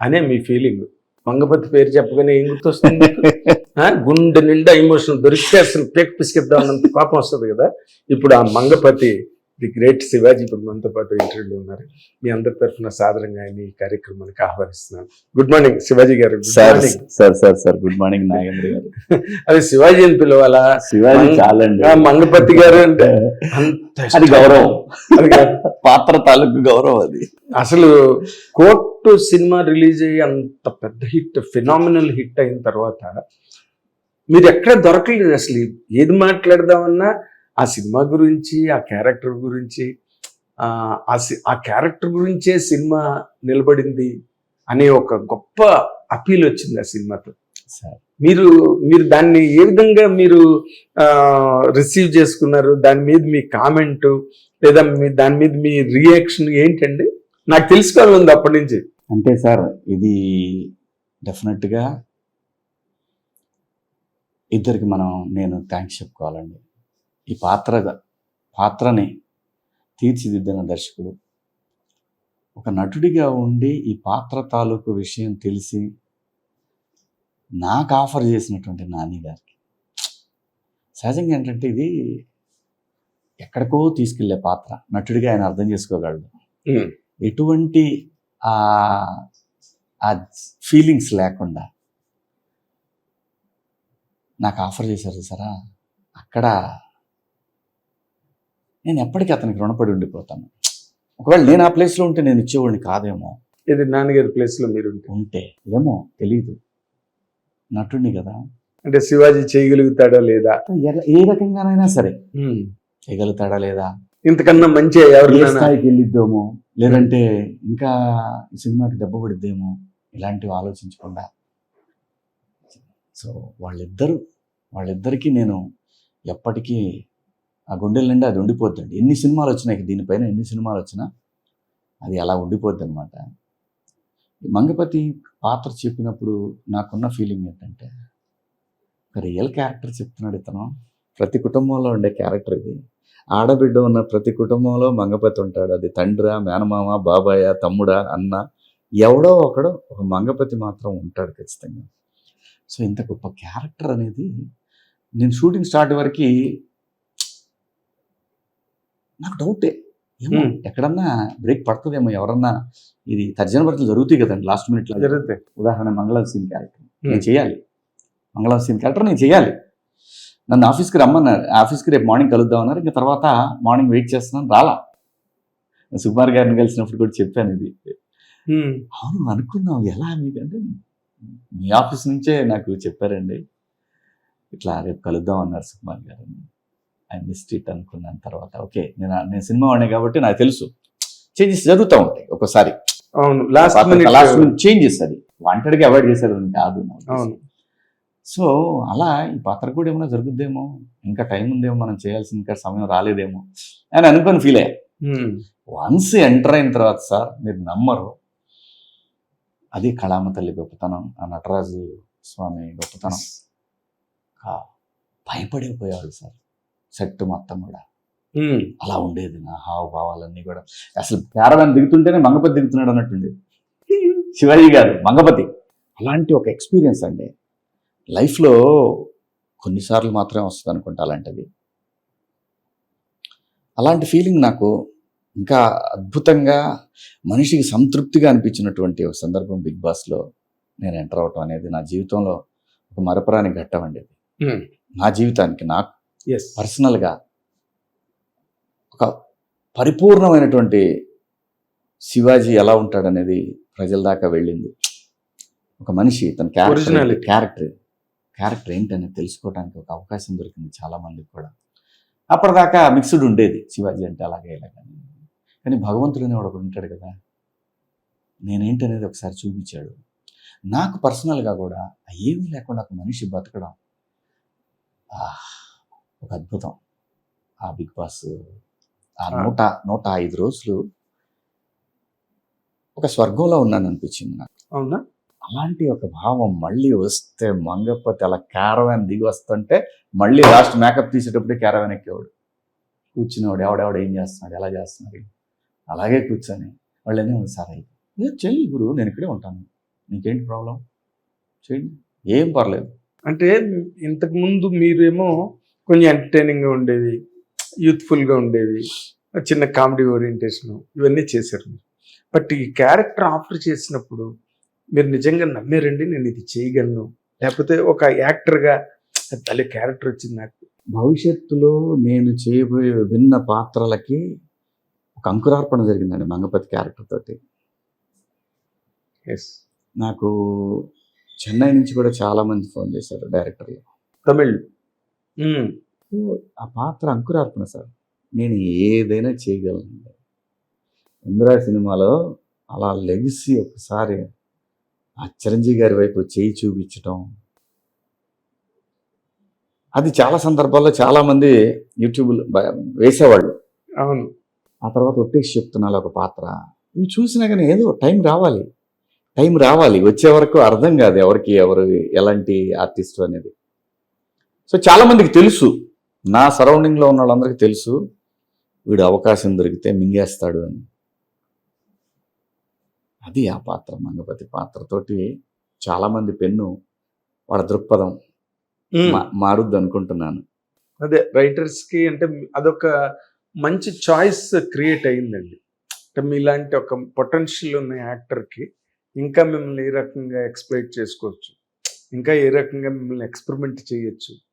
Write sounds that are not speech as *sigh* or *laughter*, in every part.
అనే మీ ఫీలింగ్. మంగపతి పేరు చెప్పగానే ఏం గుర్తొస్తుంది *laughs* గుండె నిండా ఎమోషన్ దొరికితే అసలు పేక్ పిసికిద్దాం అన్నంత కోపం వస్తుంది కదా. ఇప్పుడు ఆ మంగపతి ది గ్రేట్ శివాజీ ఇప్పుడు మనతో పాటు ఇంటర్వ్యూలో ఉన్నారు. మీ అందరి తరఫున సాధారణంగా ఆయన ఈ కార్యక్రమానికి ఆహ్వానిస్తున్నాను. Good morning Shivaji garu. Sir sir sir sir good morning Nagendra garu. *laughs* అది శివాజీ అని పిలవాలా? శివాజీ చాలండి. మంగపతి గారు అంటే అది గౌరవం. పాత్ర తాలూకు గౌరవం అది. అసలు కోర్టు సినిమా రిలీజ్ అయ్యి అంత పెద్ద హిట్ ఫినామినల్ హిట్ అయిన తర్వాత మీరు ఎక్కడ దొరకలేదు అసలు. ఏది మాట్లాడదామన్నా ఆ సినిమా గురించి ఆ క్యారెక్టర్ గురించి ఆ, ఆ సి- ఆ క్యారెక్టర్ గురించే సినిమా నిలబడింది అనే ఒక గొప్ప అపీల్ వచ్చింది ఆ సినిమాతో. సార్. మీరు మీరు దాన్ని ఏ విధంగా మీరు రిసీవ్ చేసుకున్నారు? దాని మీద మీ కామెంట్ లేదా మీ దాని మీద మీ రియాక్షన్ ఏంటండి? నాకు తెలుసుకోవాలని ఉంది అప్పటి నుంచి. అంటే సార్ ఇది డెఫినెట్గా ఇద్దరికి మనం నేను థ్యాంక్స్ చెప్పుకోవాలండి. ఈ పాత్ర పాత్రని తీర్చిదిద్దిన దర్శకుడు. ఒక నటుడిగా ఉండి ఈ పాత్ర తాలూకు విషయం తెలిసి నాకు ఆఫర్ చేసినటువంటి నాని గారికి. సహజంగా ఏంటంటే ఇది ఎక్కడికో తీసుకెళ్ళే పాత్ర. నటుడిగా ఆయన అర్థం చేసుకోగలడు. ఎటువంటి ఆ ఫీలింగ్స్ లేకుండా నాకు ఆఫర్ చేశారు సరా అక్కడ నేను ఎప్పటికీ అతనికి రుణపడి ఉండిపోతాను. ఒకవేళ నేను ఆ ప్లేస్లో ఉంటే నేను ఇచ్చేవాడిని కాదేమో. ఇది నాన్నగారి ప్లేస్లో మీరు ఉంటే. ఏమో తెలీదు. నటుడిని కదా. అంటే శివాజీ చేయగలుగుతాడా లేదా? ఏ రకంగానైనా సరే. చేయగలుగుతాడా లేదా? ఇంతకన్నా మంచి స్థాయికి వెళ్ళిద్దామో లేదంటే ఇంకా సినిమాకి దెబ్బ పడిద్దేమో ఇలాంటివి ఆలోచించకుండా. సో వాళ్ళిద్దరూ వాళ్ళిద్దరికీ నేను ఎప్పటికీ ఆ గుండెల నిండా అది ఉండిపోతుంది ఎన్ని సినిమాలు వచ్చినాయి దీనిపైన ఎన్ని సినిమాలు వచ్చినా అది అలా ఉండిపోద్ది అనమాట మంగపతి పాత్ర చెప్పినప్పుడు నాకున్న ఫీలింగ్ ఏంటంటే ఒక రియల్ క్యారెక్టర్ చెప్తున్నాడు ఇతను. ప్రతి కుటుంబంలో ఉండే క్యారెక్టర్ ఇది. ఆడబిడ్డ ఉన్న ప్రతి కుటుంబంలో మంగపతి ఉంటాడు. అది తండ్రా మేనమామ బాబాయ తమ్ముడా అన్న ఎవడో ఒకడు ఒక మంగపతి మాత్రం ఉంటాడు ఖచ్చితంగా. సో ఇంత గొప్ప క్యారెక్టర్ అనేది నేను షూటింగ్ స్టార్ట్ వరకు నాకు డౌటే. ఏమో. ఎక్కడన్నా బ్రేక్ పడుతుందేమో ఎవరన్నా ఇది తర్జన భర్తలు జరుగుతాయి కదండి లాస్ట్ మినిట్లో జరుగుతాయి ఉదాహరణ మంగళ సీన్ క్యారెక్టర్. నేను చేయాలి. మంగళ సీన్ క్యారెక్టర్ నేను చేయాలి. నన్ను ఆఫీస్కి రమ్మన్నారు ఆఫీస్కి రేపు మార్నింగ్ కలుద్దాం అన్నారు. ఇంకా తర్వాత మార్నింగ్ వెయిట్ చేస్తున్నాను రాలా. సుకుమార్ గారిని కలిసినప్పుడు కూడా చెప్పాను ఇది. అవును అనుకున్నాం ఎలా మీకంటే మీ ఆఫీస్ నుంచే నాకు చెప్పారండి. ఇట్లా రేపు కలుద్దాం అన్నారు సుకుమార్ గారు. ఐ మిస్డ్ ఇట్ అనుకున్నాను తర్వాత. ఓకే నేను నేను సినిమా వాడిని కాబట్టి నాకు తెలుసు. చేంజెస్ జరుగుతూ ఉంటాయి ఒక్కోసారి అవును లాస్ట్ లాస్ట్ చేంజెస్ అది. వాంటెడ్గా అవాయిడ్ చేశారు అని కాదు సో అలా ఈ పాత్ర కూడా ఏమైనా జరుగుద్దేమో? ఇంకా టైం ఉందేమో? మనం చేయాల్సిన ఇంకా సమయం రాలేదేమో? అని అనుకొని ఫీల్ అయ్యా. వన్స్ ఎంటర్ అయిన తర్వాత సార్ మీరు నమ్మరు. అది కళామ తల్లి గొప్పతనం ఆ నటరాజు స్వామి గొప్పతనం. భయపడిపోయేవాళ్ళు సార్. సెట్ మొత్తం కూడా. అలా ఉండేది నా హావభావాలన్నీ కూడా. అసలు క్యారవాన్ దిగుతుంటేనే మంగపతి దిగుతున్నాడు అన్నట్టుండేది. శివాజీ గారు మంగపతి. అలాంటి ఒక ఎక్స్పీరియన్స్ అండి. లైఫ్లో కొన్నిసార్లు మాత్రమే వస్తుంది అనుకుంటా అలాంటిది. అలాంటి ఫీలింగ్ నాకు ఇంకా అద్భుతంగా మనిషికి సంతృప్తిగా అనిపించినటువంటి ఒక సందర్భం బిగ్ బాస్లో నేను ఎంటర్ అవటం అనేది నా జీవితంలో ఒక మరపురాని ఘట్టం అండి నా జీవితానికి నాకు పర్సనల్గా ఒక పరిపూర్ణమైనటువంటి శివాజీ ఎలా ఉంటాడనేది ప్రజల దాకా వెళ్ళింది. ఒక మనిషి తన క్యారెక్టర్. క్యారెక్టర్ క్యారెక్టర్ ఏంటనేది తెలుసుకోవడానికి ఒక అవకాశం దొరికింది చాలా మందికి కూడా. అప్పటిదాకా మిక్స్డ్ ఉండేది శివాజీ అంటే అలాగే ఇలాగని కానీ. భగవంతుడు అనేవాడు ఒకడు ఉంటాడు కదా. నేనేంటి అనేది ఒకసారి చూపించాడు. నాకు పర్సనల్గా కూడా ఏమీ లేకుండా ఒక మనిషి బతకడం. ఆహ్, ఒక అద్భుతం. ఆ బిగ్ బాస్ ఆ. నూట నూట ఐదు రోజులు ఒక స్వర్గంలో ఉన్నాను అనిపించింది నాకు. అవునా? అలాంటి ఒక భావం మళ్ళీ వస్తే మంగపతి అలా క్యారవాన్ దిగి వస్తుంటే మళ్ళీ లాస్ట్ మేకప్ తీసేటప్పుడే క్యారవాన్ ఎక్కేవాడు. కూర్చునేవాడు ఎవడెవడు ఏం చేస్తున్నాడు ఎలా చేస్తున్నాడు. అలాగే కూర్చొని వాళ్ళు ఏమో సార్ అయితే "ఏ, చెయ్యి గురు నేను ఇక్కడే ఉంటాను. నీకేంటి ప్రాబ్లం? చేయండి ఏం పర్లేదు. అంటే ఇంతకు ముందు మీరేమో కొంచెం ఎంటర్టైనింగ్గా ఉండేవి యూత్ఫుల్గా ఉండేవి చిన్న కామెడీ ఓరియంటేషన్ ఇవన్నీ చేశారు. బట్ ఈ క్యారెక్టర్ ఆఫర్ చేసినప్పుడు మీరు నిజంగా నమ్మారండి నేను ఇది చేయగలను? లేకపోతే ఒక యాక్టర్గా తల్లి క్యారెక్టర్ వచ్చింది నాకు. భవిష్యత్తులో నేను చేయబోయే విభిన్న పాత్రలకి ఒక అంకురార్పణ జరిగిందండి మంగపతి క్యారెక్టర్ తోటి. ఎస్ నాకు చెన్నై నుంచి కూడా చాలా మంది ఫోన్ చేశారు డైరెక్టర్లు తమిళ్. ఆ పాత్ర అంకురార్పణ సార్. నేను ఏదైనా చేయగలను ఇందిరా సినిమాలో అలా లెగిసి ఒకసారి ఆ చిరంజీవి గారి వైపు చేయి చూపించటం. అది చాలా సందర్భాల్లో చాలా మంది యూట్యూబ్లో వేసేవాళ్ళు. అవును. ఆ తర్వాత ఒట్టేసి చెప్తున్నారు ఒక పాత్ర. ఇవి చూసినా కానీ ఏదో టైం రావాలి. టైం రావాలి. వచ్చే వరకు అర్థం కాదు ఎవరికి ఎవరు ఎలాంటి ఆర్టిస్ట్ అనేది. సో చాలా మందికి తెలుసు. నా సరౌండింగ్లో ఉన్న వాళ్ళందరికీ తెలుసు. వీడు అవకాశం దొరికితే మింగేస్తాడు అని. అది ఆ పాత్ర మంగపతి పాత్రతోటి చాలామంది పెన్ను వాళ్ళ దృక్పథం మారుద్ది అనుకుంటున్నాను. అదే రైటర్స్కి అంటే అదొక మంచి చాయిస్ క్రియేట్ అయిందండి. అంటే మీలాంటి ఒక పొటెన్షియల్ ఉన్న యాక్టర్కి ఇంకా మిమ్మల్ని ఏ రకంగా ఎక్స్ప్లెయిట్ చేసుకోవచ్చు? ఇంకా ఏ రకంగా మిమ్మల్ని ఎక్స్పెరిమెంట్ చేయొచ్చు?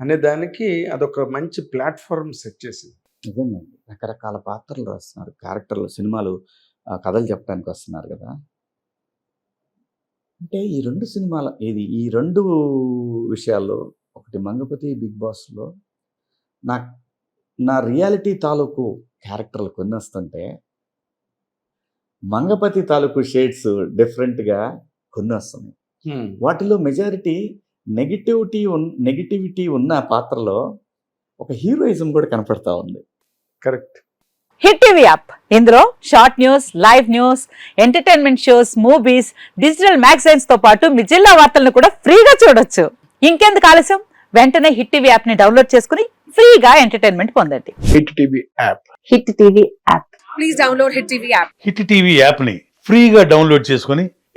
అనే దానికి అదొక మంచి ప్లాట్ఫామ్ సెట్ చేసింది. నిజంగాండి రకరకాల పాత్రలు రాస్తున్నారు. క్యారెక్టర్లు సినిమాలు కథలు చెప్పడానికి వస్తున్నారు కదా. అంటే ఈ రెండు సినిమాల ఇది ఈ రెండు విషయాల్లో ఒకటి మంగపతి బిగ్ బాస్లో నా నా రియాలిటీ తాలూకు క్యారెక్టర్లు కొన్ని వస్తుంటే మంగపతి తాలూకు షేడ్స్ డిఫరెంట్గా కొన్ని వస్తున్నాయి వాటిలో మెజారిటీ నెగిటివిటీ ఉన్ నెగిటివిటీ ఉన్న పాత్రలో ఒక హీరోయిజం కూడా కనపడతా ఉంది. కరెక్ట్. Hit TV app. ఇందులో short news live news entertainment shows movies digital మ్యాగజైన్స్తో పాటు మీ జిల్లా వార్తలను కూడా ఫ్రీగా చూడొచ్చు. ఇంకెందుకు ఆలస్యం? వెంటనే హిట్ టీవీ యాప్ని డౌన్లోడ్ చేసుకుని ఫ్రీగా ఎంటర్టైన్మెంట్ పొందండి. Hit TV app. Hit TV app. Please download Hit TV app. Hit TV యాప్ని ఫ్రీగా డౌన్లోడ్ చేసుకొని